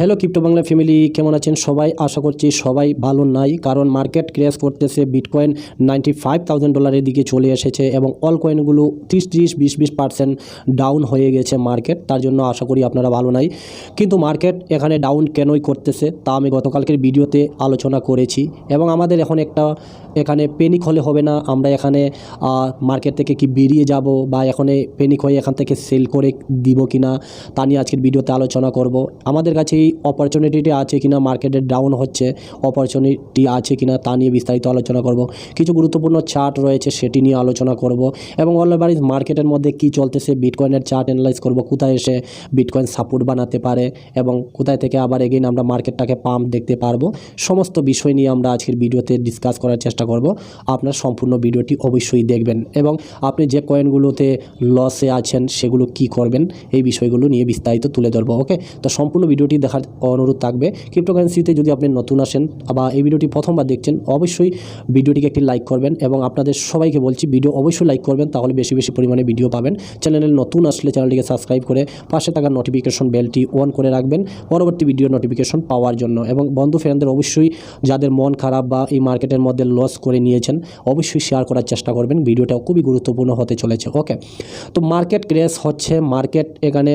Hello crypto Bangla family কেমন আছেন সবাই? আশা করছি সবাই ভালো নাই, কারণ মার্কেট ক্র্যাশ করতেছে বিটকয়েন নাইনটি ফাইভ থাউজেন্ড ডলারের দিকে চলে এসেছে এবং অল কয়েনগুলো ত্রিশ ত্রিশ, বিশ বিশ পার্সেন্ট ডাউন হয়ে গেছে মার্কেট তার জন্য আশা করি আপনারা ভালো নাই। কিন্তু মার্কেট এখানে ডাউন কেনই করতেছে, তা আমি গতকালকের ভিডিওতে আলোচনা করেছি। এবং আমাদের এখন একটা, এখানে পেনিক হলে হবে না, আমরা এখানে মার্কেট থেকে কি বেরিয়ে যাব বা এখানে পেনিক হয়ে এখান থেকে সেল করে দিব কি না তা নিয়ে আজকের ভিডিওতে আলোচনা করব। আমাদের কাছে এই অপরচুনিটিটি আছে কি না মার্কেটে ডাউন হচ্ছে অপরচুনিটি আছে কি না তা নিয়ে বিস্তারিত আলোচনা করব। কিছু গুরুত্বপূর্ণ চার্ট রয়েছে, সেটি নিয়ে আলোচনা করব। এবং অলবারিজ মার্কেটের মধ্যে কি চলতেছে বিটকয়েনের চার্ট অ্যানালাইজ করব, কোথায় এসে বিটকয়েন সাপোর্ট বানাতে পারে এবং কোথায় থেকে আবার এগেইন আমরা মার্কেটটাকে পাম্প দেখতে পারব, সমস্ত বিষয় নিয়ে আমরা আজকের ভিডিওতে ডিসকাস করার চেষ্টা করব। আপনার সম্পূর্ণ ভিডিওটি অবশ্যই দেখবেন এবং আপনি যে কয়েনগুলোতে লসে আছেন, সেগুলো কি করবেন, এই বিষয়গুলো নিয়ে বিস্তারিত তুলে ধরবো ওকে তো সম্পূর্ণ ভিডিওটি দেখার অনুরোধ থাকবে। ক্রিপ্টোকারেন্সিতে যদি আপনি নতুন আসেন বা এই ভিডিওটি প্রথমবার দেখছেন, অবশ্যই ভিডিওটিকে একটি লাইক করবেন এবং আপনাদের সবাইকে বলছি, ভিডিও অবশ্যই লাইক করবেন, তাহলে বেশি বেশি পরিমাণে ভিডিও পাবেন। চ্যানেলে নতুন আসলে চ্যানেলটিকে সাবস্ক্রাইব করে পাশে থাকা নোটিফিকেশন বেলটি অন করে রাখবেন, পরবর্তী ভিডিও নোটিফিকেশন পাওয়ার জন্য। এবং বন্ধু ফ্রেন্ডদের অবশ্যই যাদের মন খারাপ বা এই মার্কেটের মধ্যে লস করে নিয়েছেন, অবশ্যই শেয়ার করার চেষ্টা করবেন। ভিডিওটাও খুবই গুরুত্বপূর্ণ হতে চলেছে। ওকে তো মার্কেট ক্রেস হচ্ছে মার্কেট এখানে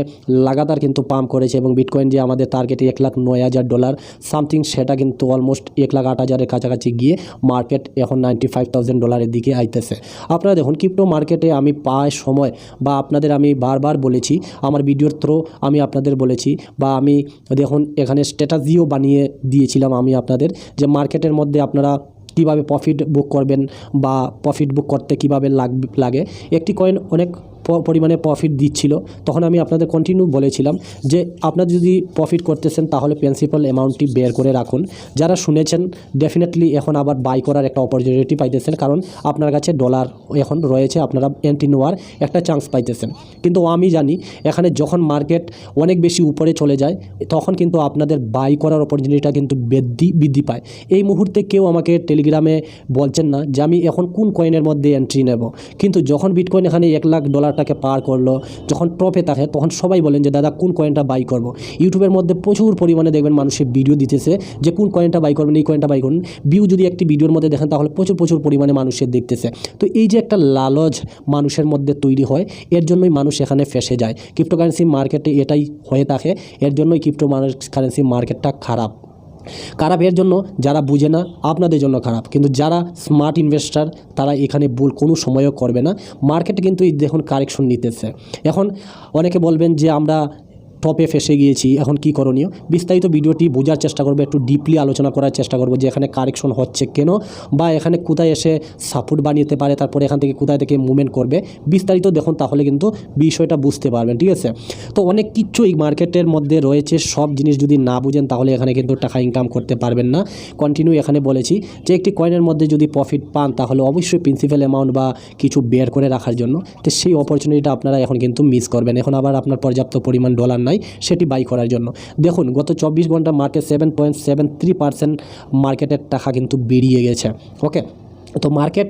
লাগাতার কিন্তু পাম্প করেছে এবং বিটকয়েন যে আমাদের টার্গেটে এক লাখ নয় হাজার ডলার, সামথিং সেটা কিন্তু অলমোস্ট এক লাখ আট হাজারের কাছাকাছি গিয়ে মার্কেট এখন নাইনটি ফাইভ থাউজেন্ড ডলারের দিকে আইতেছে। আপনারা দেখুন ক্রিপ্টো মার্কেটে আমি পায় সময় বা আপনাদের আমি বারবার বলেছি, আমার ভিডিওর থ্রো আমি আপনাদের বলেছি বা আমি দেখুন, এখানে স্ট্র্যাটাজিও বানিয়ে দিয়েছিলাম আমি আপনাদের যে মার্কেটের মধ্যে আপনারা কীভাবে প্রফিট বুক করবেন বা প্রফিট বুক করতে কীভাবে লাগ, লাগে। একটি কয়েন অনেক পরিমাণে প্রফিট দিচ্ছিল। তখন আমি আপনাদের কন্টিনিউ বলেছিলাম যে, আপনারা যদি প্রফিট করতেছেন, তাহলে প্রিন্সিপাল অ্যামাউন্টটি বের করে রাখুন। যারা শুনেছেন ডেফিনেটলি এখন আবার বাই করার একটা অপরচুনিটি পাইতেছেন, কারণ আপনার কাছে ডলার এখন রয়েছে, আপনারা এন্ট্রি নেওয়ার একটা চান্স পাইতেছেন। কিন্তু আমি জানি, এখানে যখন মার্কেট অনেক বেশি উপরে চলে যায়, তখন কিন্তু আপনাদের বাই করার অপরচুনিটিটা কিন্তু বৃদ্ধি বৃদ্ধি পায়। এই মুহূর্তে কেউ আমাকে টেলিগ্রামে বলছেন না যে, আমি এখন কোন কয়েনের মধ্যে এন্ট্রি নেব। কিন্তু যখন বিটকয়েন এখানে এক লাখ ডলারটাকে পার করল, যখন টপে থাকে, তখন সবাই বলেন যে, দাদা, কোন কয়েনটা বাই করব? ইউটিউবের মধ্যে প্রচুর পরিমাণে দেখবেন মানুষের ভিডিও দিতেছে, যে, কোন কয়েনটা বাই করবেন, এই কয়েনটা বাই করুন। ভিউ যদি একটি ভিডিওর মধ্যে দেখেন, তাহলে প্রচুর প্রচুর পরিমাণে মানুষের দেখতেছে। তো এই যে একটা লালচ মানুষের মধ্যে তৈরি হয়, এর জন্যই মানুষ এখানে ফেসে যায়। ক্রিপ্টোকারেন্সি মার্কেটে এটাই হয়ে থাকে, এর জন্যই ক্রিপ্টো কারেন্সি মার্কেটটা খারাপ। খারাপ এর জন্য যারা বুঝে না, আপনাদের জন্য খারাপ। কিন্তু যারা স্মার্ট ইনভেস্টার তারা এখানে ভুল কোনো সময়ও করবে না। মার্কেট কিন্তু দেখুন কারেকশন নিতেছে। এখন অনেকে বলবেন যে আমরা টপে ফেসে গিয়েছি, এখন কি করণীয়? বিস্তারিত ভিডিওটি বোঝার চেষ্টা করব, একটু ডিপলি আলোচনা করার চেষ্টা করব যে এখানে কারেকশন হচ্ছে কেন বা এখানে কোথায় এসে সাপোর্ট বানিয়ে পারে, তারপরে এখান থেকে কোথায় থেকে মুভমেন্ট করবে। বিস্তারিত দেখুন তাহলে কিন্তু বিষয়টা বুঝতে পারবেন, ঠিক আছে? তো অনেক কিছু এই মার্কেটের মধ্যে রয়েছে, সব জিনিস যদি না বুঝেন তাহলে এখানে কিন্তু টাকা ইনকাম করতে পারবেন না। কন্টিনিউ এখানে বলেছি যে একটি কয়েনের মধ্যে যদি প্রফিট পান তাহলে অবশ্যই প্রিন্সিপাল অ্যামাউন্ট বা কিছু বের করে রাখার জন্য। তো সেই অপরচুনিটিটা আপনারা এখন কিন্তু মিস করবেন। এখন আবার আপনার পর্যাপ্ত পরিমাণ ডলার নাই। সেটি বাই করার জন্য। দেখুন, গত চব্বিশ ঘণ্টা market seven point seven three percent মার্কেটের টাকা কিন্তু বেরিয়ে গেছে ওকে তো মার্কেট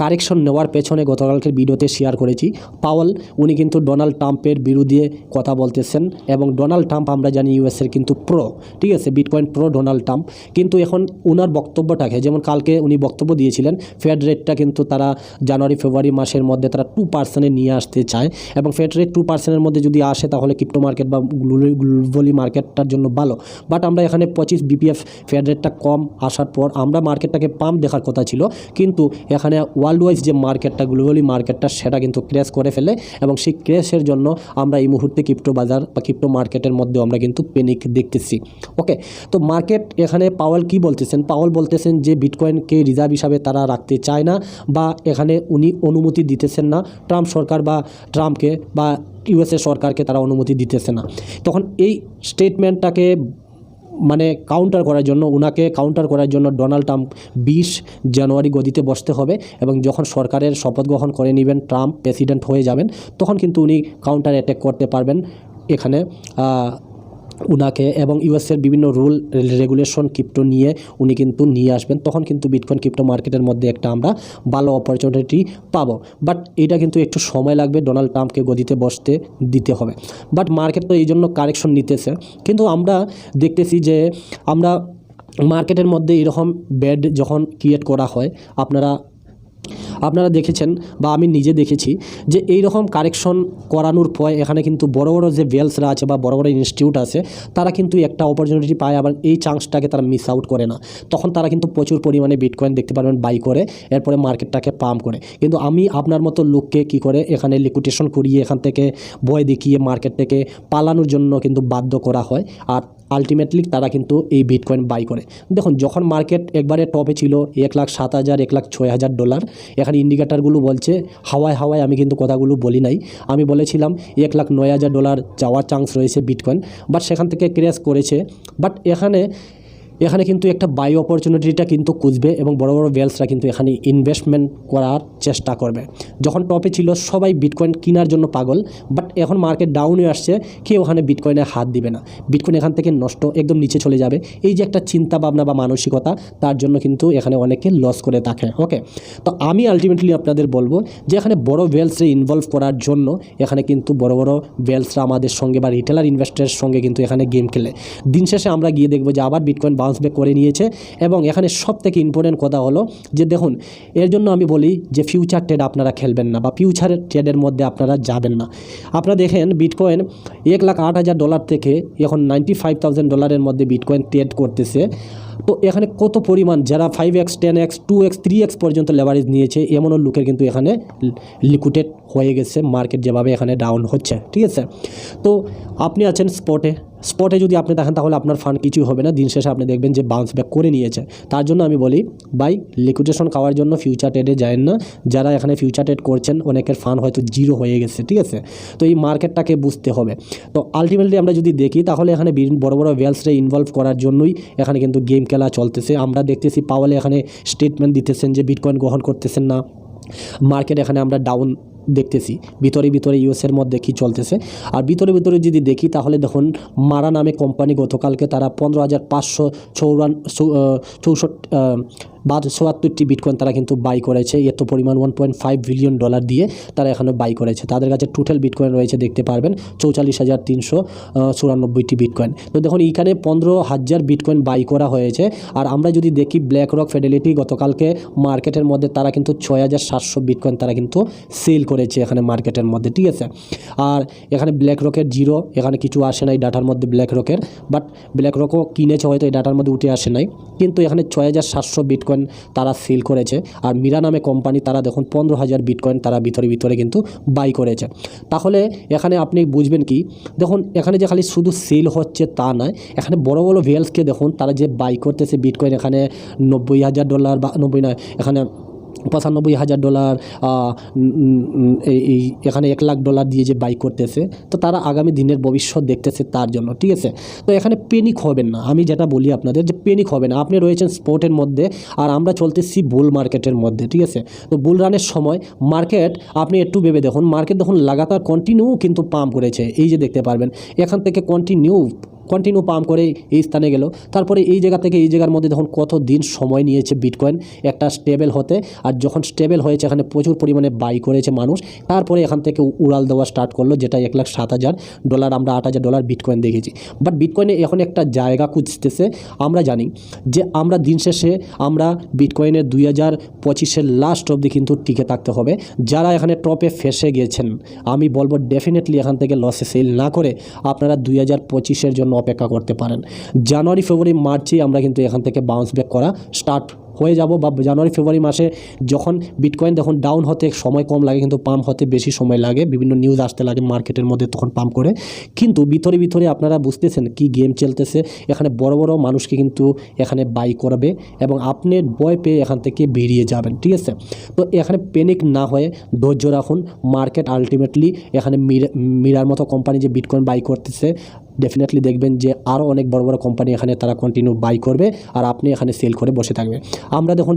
কারেকশন নেওয়ার পেছনে গতকালকের ভিডিওতে শেয়ার করেছি। পাওয়াল, উনি কিন্তু ডোনাল্ড ট্রাম্পের বিরুদ্ধে কথা বলতেছেন এবং ডোনাল্ড ট্রাম্প আমরা জানি ইউএসের কিন্তু প্রো ঠিক আছে? Bit bitcoin pro Donald Trump. কিন্তু এখন ওনার বক্তব্যটাকে, যেমন কালকে উনি বক্তব্য দিয়েছিলেন ফেড রেটটা কিন্তু তারা জানুয়ারি, ফেব্রুয়ারি মাসের মধ্যে তারা টু পার্সেন্টে নিয়ে আসতে চায় এবং ফেড রেট টু পার্সেন্টের মধ্যে যদি আসে তাহলে ক্রিপ্টো মার্কেট বা গ্লোবালি মার্কেটটার জন্য ভালো। বাট আমরা এখানে পঁচিশ বিপিএফ ফেড রেটটা কম আসার পর আমরা মার্কেটটাকে পাম্প দেখার কথা ছিল। কিন্তু এখানে ওয়ার্ল্ড ওয়াইজ যে মার্কেটটা গ্লোবালি মার্কেটটা সেটা কিন্তু ক্র্যাশ করে ফেলে এবং সেই ক্র্যাশের জন্য আমরা এই মুহূর্তে ক্রিপ্টো বাজার বা ক্রিপ্টো মার্কেটের মধ্যে আমরা কিন্তু পেনিক দেখতেছি। ওকে তো মার্কেট এখানে পাওয়াল কি বলতেছেন? পাওয়াল বলতেছেন যে বিটকয়েনকে রিজার্ভ হিসাবে তারা রাখতে চায় না বা এখানে উনি অনুমতি দিতেছেন না। ট্রাম্প সরকার বা ট্রাম্পকে বা ইউএসএ সরকারকে তারা অনুমতি দিতেছে না। তখন এই স্টেটমেন্টটাকে মানে কাউন্টার করার জন্য ওনাকে কাউন্টার করার জন্য ডোনাল্ড ট্রাম্প বিশ জানুয়ারি গদিতে বসতে হবে এবং যখন সরকারের শপথ গ্রহণ করে নেবেন ট্রাম্প প্রেসিডেন্ট হয়ে যাবেন, তখন কিন্তু উনি কাউন্টার অ্যাটাক করতে পারবেন এখানে উনাকে এবং ইউএসের বিভিন্ন রুল রেগুলেশন ক্রিপ্টো নিয়ে উনি কিন্তু নিয়ে আসবেন। তখন কিন্তু বিটকয়েন ক্রিপ্টো মার্কেটের মধ্যে একটা আমরা ভালো অপরচুনিটি পাবো। বাট এটা কিন্তু একটু সময় লাগবে ডোনাল্ড ট্রাম্পকে গদিতে বসতে দিতে হবে। বাট মার্কেট তো এই জন্য কারেকশন নিতেছে। কিন্তু আমরা দেখতেছি যে আমরা মার্কেটের মধ্যে এরকম ব্যাড যখন ক্রিয়েট করা হয়, আপনারা আপনারা দেখেছেন বা আমি নিজে দেখেছি যে এই রকম কারেকশন করানোর পর এখানে কিন্তু বড় বড় যে ভেলসরা আছে বা বড় বড় ইনস্টিটিউট আছে, তারা কিন্তু একটা অপরচুনিটি পায়, আবার এই চান্সটাকে তারা মিস আউট করে না। তখন তারা কিন্তু প্রচুর পরিমাণে বিটকয়েন দেখতে পারবেন বাই করে, এরপরে মার্কেটটাকে পাম্প করে। কিন্তু আমি আপনার মতো লোককে কি করে এখানে লিকুইটেশন করিয়ে এখান থেকে ভয় দেখিয়ে মার্কেট থেকে পালানোর জন্য কিন্তু বাধ্য করা হয়। আর আলটিমেটলি তারা কিন্তু এই বিটকয়েন বাই করে। দেখুন, যখন মার্কেট একবারে টপে ছিল এক লাখ, সাত হাজার, এক লাখ, ছয় হাজার ডলার এখানে ইন্ডিকেটারগুলো বলছে, হাওয়ায় হাওয়ায় আমি কিন্তু কথাগুলো বলি নাই। আমি বলেছিলাম এক লাখ, নয় হাজার ডলার যাওয়ার চান্স রয়েছে বিটকয়েন বাট সেখান থেকে ক্র্যাশ করেছে। বাট এখানে এখানে কিন্তু একটা বাই অপরচুনিটিটা কিন্তু খুঁজবে এবং বড় বড় ওয়েলসরা কিন্তু এখানে ইনভেস্টমেন্ট করার চেষ্টা করবে। যখন টপে ছিল, সবাই বিটকয়েন কেনার জন্য পাগল বাট এখন মার্কেট ডাউনে আসছে, কেউ ওখানে বিটকয়েনে হাত দিবে না। বিটকয়েন এখান থেকে নষ্ট, একদম নিচে চলে যাবে। এই যে একটা চিন্তা ভাবনা বা মানসিকতা, তার জন্য কিন্তু এখানে অনেকে লস করে থাকে ওকে তো আমি আলটিমেটলি আপনাদের বলব যে এখানে বড় ওয়েলসে ইনভলভ করার জন্য এখানে কিন্তু বড় বড় ওয়েলসরা আমাদের সঙ্গে বা রিটেলার ইনভেস্টারের সঙ্গে কিন্তু এখানে গেম খেলে। দিন শেষে আমরা গিয়ে দেখব যে আবার বিটকয়েন বাউন্স ব্যাক করে নিয়েছে এবং এখানে সব থেকে ইম্পর্টেন্ট কথা হলো যে দেখুন, এর জন্য আমি বলি যে ফিউচার ট্রেড আপনারা খেলবেন না বা ফিউচার ট্রেডের মধ্যে আপনারা যাবেন না। আপনারা দেখেন বিটকয়েন এক লাখ আট হাজার ডলার থেকে এখন নাইনটি ফাইভ থাউজেন্ড ডলারের মধ্যে বিটকয়েন ট্রেড করতেছে। তো এখানে কত পরিমাণ যারা five X ten X two X three X পর্যন্ত লেভারেজ নিয়েছে, এমনও লোকের কিন্তু এখানে লিকুইডেড হয়ে গেছে মার্কেট যেভাবে এখানে ডাউন হচ্ছে, ঠিক আছে? তো আপনি আছেন স্পটে স্পটে যদি আপনি দেখেন, তাহলে আপনার ফান্ড কিছুই হবে না। দিন শেষে আপনি দেখবেন যে বাউন্স ব্যাক করে নিয়েছে। তার জন্য আমি বলি বাই লিকুইডেশন খাওয়ার জন্য ফিউচার ট্রেডে যায় না। যারা এখানে ফিউচার ট্রেড করছেন, অনেকের ফান্ড হয়তো জিরো হয়ে গেছে, ঠিক আছে? তো এই মার্কেটটাকে বুঝতে হবে। তো আলটিমেটলি আমরা যদি দেখি, তাহলে এখানে বড় বড় ওয়েলসরে ইনভলভ করার জন্যই এখানে কিন্তু গেম খেলা চলতেছে। আমরা দেখতেছি পাওয়ালে এখানে স্টেটমেন্ট দিতেছেন যে বিটকয়েন গ্রহণ করতেছেন না। মার্কেট এখানে আমরা ডাউন দেখতেছি। ভিতরে ভিতরে ইউএসের মধ্যে কি চলতেছে। আর ভিতরে ভিতরে যদি দেখি, তাহলে দেখুন, মারা নামে কোম্পানি গতকালকে তারা পনেরো হাজার পাঁচশো চৌরান চৌষট্টি বা চুয়াত্তরটি বিটকয়েন তারা কিন্তু বাই করেছে। এত পরিমাণ one point five billion dollar দিয়ে তারা এখানে বাই করেছে। তাদের কাছে টোটাল বিটকয়েন রয়েছে দেখতে পারবেন, চৌচল্লিশ হাজার তিনশো চুরানব্বইটি বিটকয়েন তো দেখুন, এইখানে পনেরো হাজার বিটকয়েন বাই করা হয়েছে। আর আমরা যদি দেখি ব্ল্যাক রক ফেডেলিটি গতকালকে মার্কেটের মধ্যে তারা কিন্তু ছয় হাজার সাতশো বিটকয়েন তারা কিন্তু সেল করেছে এখানে মার্কেটের মধ্যে, ঠিক আছে? আর এখানে ব্ল্যাক রকের জিরো এখানে কিছু আসে নাই ডাটার মধ্যে ব্ল্যাক রকের বাট ব্ল্যাক রকও কিনেছে, হয়তো এই ডাটার মধ্যে উঠে আসে নাই। কিন্তু এখানে ছয় হাজার সাতশো বিটকয়েন তারা সেল করেছে। আর মিরা নামে কোম্পানি তারা দেখুন পনেরো হাজার বিটকয়েন তারা ভিতরে ভিতরে কিন্তু বাই করেছে। তাহলে এখানে আপনি বুঝবেন কি? দেখুন, এখানে যে খালি শুধু সেল হচ্ছে তা নয়, এখানে বড় বড় ভেলসকে দেখুন, তারা যে বাই করতেছে বিটকয়েন এখানে নব্বই হাজার ডলার বা নব্বই নয়, এখানে পঁচানব্বই হাজার ডলার এই এখানে এক লাখ ডলার দিয়ে যে বাই করতেছে, তো তারা আগামী দিনের ভবিষ্যৎ দেখতেছে তার জন্য, ঠিক আছে? তো এখানে পেনিক হবেন না। আমি যেটা বলি আপনাদের যে পেনিক হবে না। আপনি রয়েছেন স্পোর্টের মধ্যে আর আমরা চলতেছি বুল মার্কেটের মধ্যে, ঠিক আছে? তো বুল রানের সময় মার্কেট আপনি একটু ভেবে দেখুন মার্কেট দেখুন, লাগাতার কন্টিনিউ কিন্তু পাম্প করেছে। এই যে দেখতে পারবেন, এখান থেকে কন্টিনিউ কন্টিনিউ পাম্প করে এই স্থানে গেল। তারপরে এই জায়গা থেকে এই জায়গার মধ্যে দেখুন কত দিন সময় নিয়েছে বিটকয়েন একটা স্টেবল হতে, আর যখন স্টেবল হয়েছে, এখানে প্রচুর পরিমাণে বাই করেছে মানুষ। তারপরে এখান থেকে উড়াল দেওয়া স্টার্ট করল, যেটা এক লাখ সাত হাজার ডলার আমরা আট হাজার ডলার বিটকয়েন দেখেছি। বাট বিটকয়েনে এখন একটা জায়গা খুঁজতেছে, আমরা জানি যে আমরা দিন শেষে আমরা বিটকয়েনের দুই হাজার পঁচিশের লাস্ট অবধি কিন্তু টিকে থাকতে হবে। যারা এখানে টপে ফেসে গেছেন, আমি বলব ডেফিনেটলি এখান থেকে লসে সেল না করে আপনারা দুই হাজার পঁচিশের জন্য অপেক্ষা করতে পারেন। জানুয়ারি, ফেব্রুয়ারি মার্চেই আমরা কিন্তু এখান থেকে বাউন্স ব্যাক করা স্টার্ট হয়ে যাব বা জানুয়ারি, ফেব্রুয়ারি মাসে যখন বিটকয়েন যখন ডাউন হতে সময় কম লাগে, কিন্তু পাম্প হতে বেশি সময় লাগে। বিভিন্ন নিউজ আসতে লাগে মার্কেটের মধ্যে তখন পাম্প করে। কিন্তু ভিতরে ভিতরে আপনারা বুঝতেছেন কি গেম চলতেছে। এখানে বড় বড় মানুষকে কিন্তু এখানে বাই করবে এবং আপনি ভয় পেয়ে এখান থেকে বেরিয়ে যাবেন, ঠিক আছে? তো এখানে প্যানিক না হয়ে ধৈর্য রাখুন। মার্কেট আলটিমেটলি এখানে মিরা- মিরার মতো কোম্পানি যে বিটকয়েন বাই করতেছে ডেফিনেটলি দেখবেন যে আরও অনেক বড় বড় কোম্পানি এখানে তারা কন্টিনিউ বাই করবে আর আপনি এখানে সেল করে বসে থাকবেন আমরা দেখুন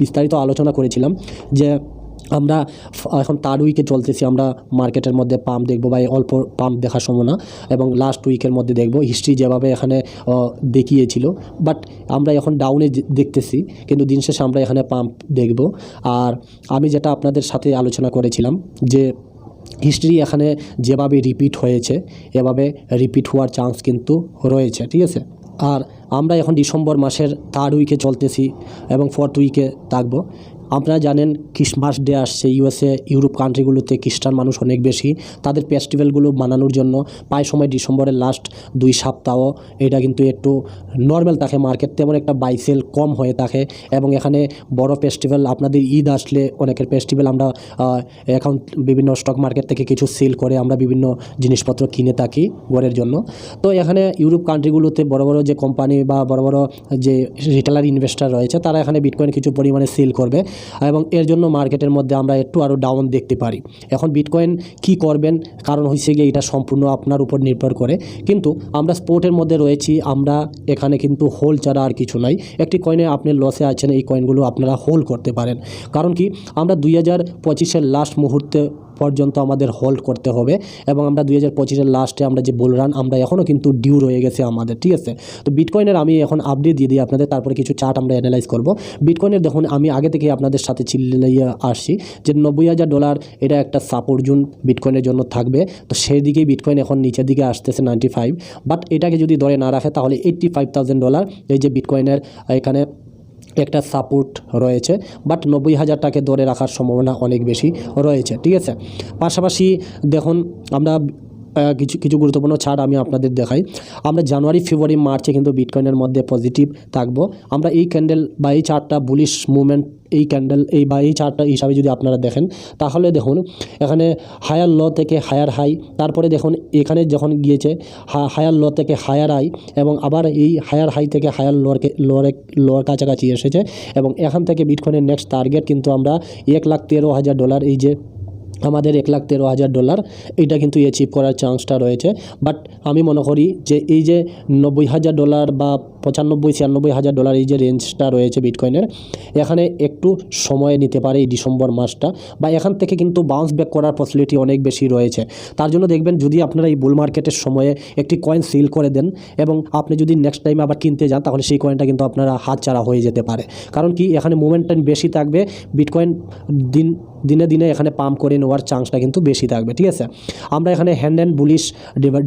বিস্তারিত আলোচনা করেছিলাম যে আমরা এখন থার্ড উইকে চলতেছি, আমরা মার্কেটের মধ্যে পাম্প দেখব বা অল্প পাম্প দেখার সময় না এবং লাস্ট উইকের মধ্যে দেখব হিস্ট্রি যেভাবে এখানে দেখিয়েছিল। বাট আমরা এখন ডাউনে দেখতেছি, কিন্তু দিন শেষে আমরা এখানে পাম্প দেখব। আর আমি যেটা আপনাদের সাথে আলোচনা করেছিলাম যে হিস্ট্রি এখানে যেভাবে রিপিট হয়েছে, এভাবে রিপিট হওয়ার চান্স কিন্তু রয়েছে, ঠিক আছে? আর আমরা এখন ডিসেম্বর মাসের থার্ড উইকে চলতেছি এবং ফোর্থ উইকে থাকব। আপনারা জানেন ক্রিসমাস ডে আসছে ইউএসএ ইউরোপ কান্ট্রিগুলোতে খ্রিস্টান মানুষ অনেক বেশি। তাদের ফেস্টিভ্যালগুলো মানানোর জন্য প্রায় সময় ডিসেম্বরের লাস্ট দুই সপ্তাহ এটা কিন্তু একটু নর্মাল থাকে। মার্কেট তেমন একটা বাইসেল কম হয়ে থাকে এবং এখানে বড় ফেস্টিভ্যাল আপনাদের ঈদ আসলে অনেকের ফেস্টিভ্যাল আমরা এখন বিভিন্ন স্টক মার্কেট থেকে কিছু সেল করে আমরা বিভিন্ন জিনিসপত্র কিনে থাকি ঘরের জন্য। তো এখানে ইউরোপ কান্ট্রিগুলোতে বড় বড় যে কোম্পানি বা বড় বড় যে রিটেলার ইনভেস্টার রয়েছে, তারা এখানে বিটকয়েন কিছু পরিমাণে সেল করবে। এবং এর জন্য মার্কেটের মধ্যে আমরা একটু আরও ডাউন দেখতে পারি। এখন বিটকয়েন কি করবেন? কারণ হয়েছে গিয়ে এটা সম্পূর্ণ আপনার উপর নির্ভর করে। কিন্তু আমরা স্পোর্টের মধ্যে রয়েছি, আমরা এখানে কিন্তু হোল ছাড়া আর কিছু নাই। একটি কয়েনে আপনি লসে আছেন, এই কয়েনগুলো আপনারা হোল করতে পারেন। কারণ কি? আমরা দুই হাজার পঁচিশের লাস্ট মুহূর্তে পর্যন্ত আমাদের হোল্ড করতে হবে এবং আমরা দুই হাজার পঁচিশের লাস্টে আমরা যে বুল রান আমরা এখনও কিন্তু ডিউ রয়ে গেছে আমাদের, ঠিক আছে? তো বিটকয়েনের আমি এখন আপডেট দিয়ে দিই আপনাদের, তারপরে কিছু চার্ট আমরা অ্যানালাইজ করব। বিটকয়েনের দেখুন, আমি আগে থেকে আপনাদের সাথে চিল্লিয়ে আসছি যে নব্বই হাজার ডলার এটা একটা সাপোর্ট জুন বিটকয়েনের জন্য থাকবে। তো সেই দিকেই বিটকয়েন এখন নিচের দিকে আসতেছে নাইনটি ফাইভ বাট এটাকে যদি ধরে না রাখে তাহলে এইট্টি ফাইভ থাউজেন্ড ডলার এই যে বিটকয়েনের এখানে একটা সাপোর্ট রয়েছে বাট নব্বই হাজার হাজারটাকে ধরে রাখার সম্ভাবনা অনেক বেশি রয়েছে, ঠিক আছে? পাশাপাশি দেখুন, আমরা কিছু কিছু গুরুত্বপূর্ণ ছাড় আমি আপনাদের দেখাই। আমরা জানুয়ারি, ফেব্রুয়ারি, মার্চে কিন্তু বিটকয়েনের মধ্যে পজিটিভ থাকব। আমরা এই ক্যান্ডেল বা এই চারটা বুলিশ মুভমেন্ট এই ক্যান্ডেল এই বা এই চারটা হিসাবে যদি আপনারা দেখেন, তাহলে দেখুন, এখানে হায়ার ল থেকে হায়ার হাই তারপরে দেখুন, এখানে যখন গিয়েছে হায়ার ল থেকে হায়ার হাই এবং আবার এই হায়ার হাই থেকে হায়ার লোয়ারকে লোয়ারে লোয়ার কাছাকাছি এসেছে এবং এখান থেকে বিটকয়েনের নেক্সট টার্গেট কিন্তু আমরা এক লাখ তেরো হাজার ডলার এই যে আমাদের এক লাখ তেরো হাজার ডলার, এটা কিন্তু অ্যাচিভ করার চান্সটা রয়েছে। বাট আমি মনে করি যে এই যে নব্বই হাজার ডলার বা পঁচানব্বই, ছিয়ানব্বই হাজার ডলার এই যে রেঞ্জটা রয়েছে বিটকয়েনের এখানে একটু সময় নিতে পারে এই ডিসেম্বর মাসটা, বা এখান থেকে কিন্তু বাউন্স ব্যাক করার পসিবিলিটি অনেক বেশি রয়েছে। তার জন্য দেখবেন যদি আপনারা এই বুল মার্কেটের সময়ে একটি কয়েন সিল করে দেন, এবং আপনি যদি নেক্সট টাইম আবার কিনতে যান, তাহলে সেই কয়েনটা কিন্তু আপনারা হাতছাড়া হয়ে যেতে পারে। কারণ কি, এখানে মোমেন্টাম বেশি থাকবে বিটকয়েন দিন দিনে দিনে এখানে পাম্প করে নেওয়ার চান্সটা কিন্তু বেশি থাকবে, ঠিক আছে? আমরা এখানে হ্যান্ড অ্যান্ড বুলিশ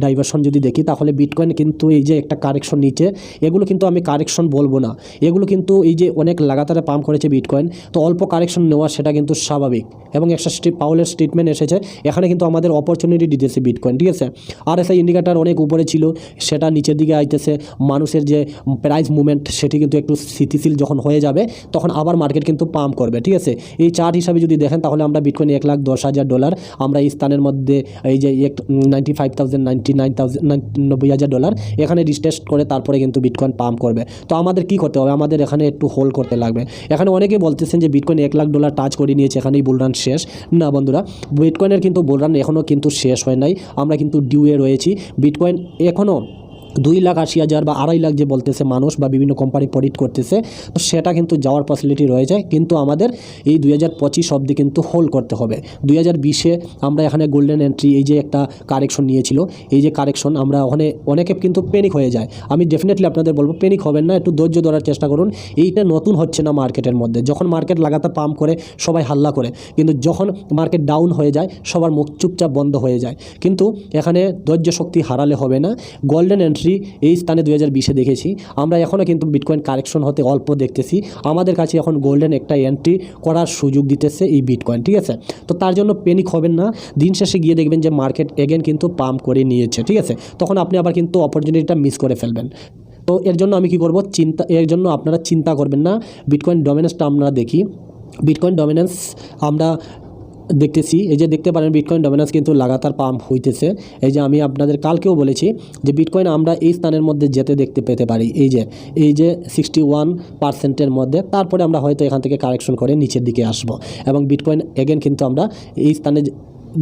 ডাইভারশন যদি দেখি, তাহলে বিটকয়েন কিন্তু এই যে একটা কারেকশন নিচে, এগুলো কিন্তু আমি কারেকশন বলব না। এগুলো কিন্তু এই যে অনেক লাগাতারে পাম্প করেছে বিটকয়েন তো অল্প কারেকশন নেওয়া সেটা কিন্তু স্বাভাবিক। এবং একটা পাউলের স্টেটমেন্ট এসেছে, এখানে কিন্তু আমাদের অপরচুনিটি দিতেছে বিটকয়েন ঠিক আছে? আর এস ইন্ডিকেটার অনেক উপরে ছিল, সেটা নিচের দিকে আইতেছে। মানুষের যে প্রাইস মুভমেন্ট সেটি কিন্তু একটু স্থিতিশীল যখন হয়ে যাবে, তখন আবার মার্কেট কিন্তু পাম্প করবে, ঠিক আছে? এই চার্ট হিসাবে যদি দেখেন তাহলে আমরা বিটকয়েন এক লাখ দশ হাজার ডলার আমরা এই স্থানের মধ্যে এই যে এক ninety five thousand nine thousand নব্বই হাজার ডলার এখানে রিস্টেস্ট করে তারপরে কিন্তু বিটকয়েন পাম্প করবে। তো আমাদের কি করতে হবে? আমাদের এখানে একটু হোল্ড করতে লাগবে। এখানে অনেকে বলতেছেন যে বিটকয়েন এক লাখ ডলার টাচ করে নিয়েছে, এখানেই বুলরান শেষ। না বন্ধুরা বিটকয়েনের কিন্তু বুলরান এখনও কিন্তু শেষ হয় নাই। আমরা কিন্তু ডিউয়ে রয়েছি। বিটকয়েন এখনও দুই লাখ আশি হাজার বা আড়াই লাখ যে বলতেছে মানুষ বা বিভিন্ন কোম্পানি প্রডিক্ট করতেছে, তো সেটা কিন্তু যাওয়ার পসিবিলিটি রয়েছে কিন্তু আমাদের এই দুই হাজার পঁচিশ অব্দি কিন্তু হোল্ড করতে হবে। দুই হাজার বিশে আমরা এখানে গোল্ডেন এন্ট্রি এই যে একটা কারেকশন নিয়েছিল, এই যে কারেকশন আমরা ওখানে অনেকে কিন্তু প্যানিক হয়ে যায়। আমি ডেফিনেটলি আপনাদের বলব প্যানিক হবেন না, একটু ধৈর্য ধরার চেষ্টা করুন। এইটা নতুন হচ্ছে না মার্কেটের মধ্যে। যখন মার্কেট লাগাতার পাম্প করে, সবাই হাল্লা করে। কিন্তু যখন মার্কেট ডাউন হয়ে যায়, সবার মুখ চুপচাপ বন্ধ হয়ে যায়। কিন্তু এখানে ধৈর্য শক্তি হারালে হবে না। গোল্ডেন এন্ট্রি এই স্থানে দু হাজার বিশে দেখেছি। আমরা এখনও কিন্তু বিটকয়েন কারেকশন হতে অল্প দেখতেছি। আমাদের কাছে এখন গোল্ডেন একটা এন্ট্রি করার সুযোগ দিতেছে এই বিটকয়েন ঠিক আছে? তো তার জন্য পেনিক হবেন না। দিন শেষে গিয়ে দেখবেন যে মার্কেট এগেন কিন্তু পাম্প করে নিয়েছে, ঠিক আছে? তখন আপনি আবার কিন্তু অপরচুনিটিটা মিস করে ফেলবেন। তো এর জন্য আমি কি করব? চিন্তা, এর জন্য আপনারা চিন্তা করবেন না। বিটকয়েন ডমিনেন্সটা আমরা দেখি। বিটকয়েন ডমিনেন্স আমরা দেখতেছি। এই যে দেখতে পারেন বিটকয়েন ডমিনেন্স কিন্তু লাগাতার পাম্প হইতেছে। এই যে আমি আপনাদের কালকেও বলেছি যে বিটকয়েন আমরা এই স্থানের মধ্যে যেতে দেখতে পেতে পারি। এই যে এই যে সিক্সটি ওয়ান পার্সেন্টের মধ্যে, তারপরে আমরা হয়তো এখান থেকে কারেকশন করে নিচের দিকে আসব। এবং বিটকয়েন এগেন কিন্তু আমরা এই স্থানে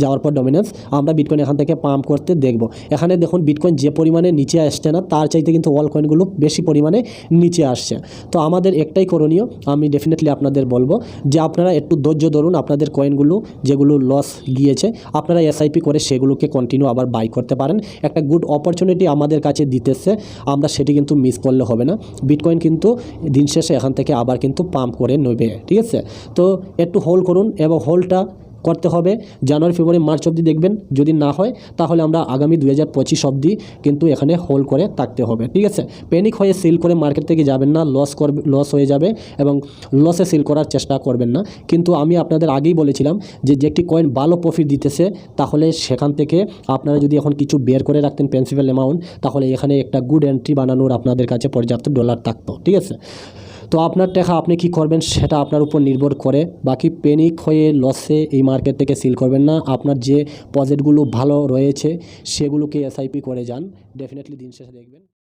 যাওয়ার পর ডমিনেন্স আমরা বিটকয়েন এখান থেকে পাম্প করতে দেখব। এখানে দেখুন বিটকয়েন যে পরিমাণে নিচে আসছে না, তার চাইতে কিন্তু অল কয়েনগুলো বেশি পরিমাণে নিচে আসছে। তো আমাদের একটাই করণীয়, আমি ডেফিনেটলি আপনাদের বলব যে আপনারা একটু ধৈর্য ধরুন, আপনাদের কয়েনগুলো যেগুলো লস গিয়েছে, আপনারা এসআইপি করে সেগুলোকে কন্টিনিউ আবার বাই করতে পারেন। একটা গুড অপরচুনিটি আমাদের কাছে দিতেছে, আমরা সেটি কিন্তু মিস করলে হবে না। বিটকয়েন কিন্তু দিন শেষে এখান থেকে আবার কিন্তু পাম্প করে নেবে, ঠিক আছে? তো একটু হোল্ড করুন এবং হোল্ডটা করতে হবে। জানুয়ারি ফেব্রুয়ারি মার্চ অবধি দেখবেন। যদি না হয়, তাহলে আমরা আগামী দুই হাজার পঁচিশ অবধি কিন্তু এখানে হোল্ড করে থাকতে হবে। ঠিক আছে? প্যানিক হয়ে সেল করে মার্কেট থেকে যাবেন না লস করবে লস হয়ে যাবে এবং লসে সেল করার চেষ্টা করবেন না। কিন্তু আমি আপনাদের আগেই বলেছিলাম যে যে একটি কয়েন ভালো প্রফিট দিতেছে, তাহলে সেখান থেকে আপনারা যদি এখন কিছু বের করে রাখতেন প্রিন্সিপাল অ্যামাউন্ট তাহলে এখানে একটা গুড এন্ট্রি বানানোর আপনাদের কাছে পর্যাপ্ত ডলার থাকতো। ঠিক আছে? তো আপনার টাকা আপনি কি করবেন সেটা আপনার উপর নির্ভর করে। বাকি প্যানিক হয়ে লসে এই মার্কেট থেকে সিল করবেন না। আপনার যে প্রজেক্টগুলো ভালো রয়েছে, সেগুলোকে এসআইপি করে যান। ডেফিনেটলি দিন শেষে দেখবেন।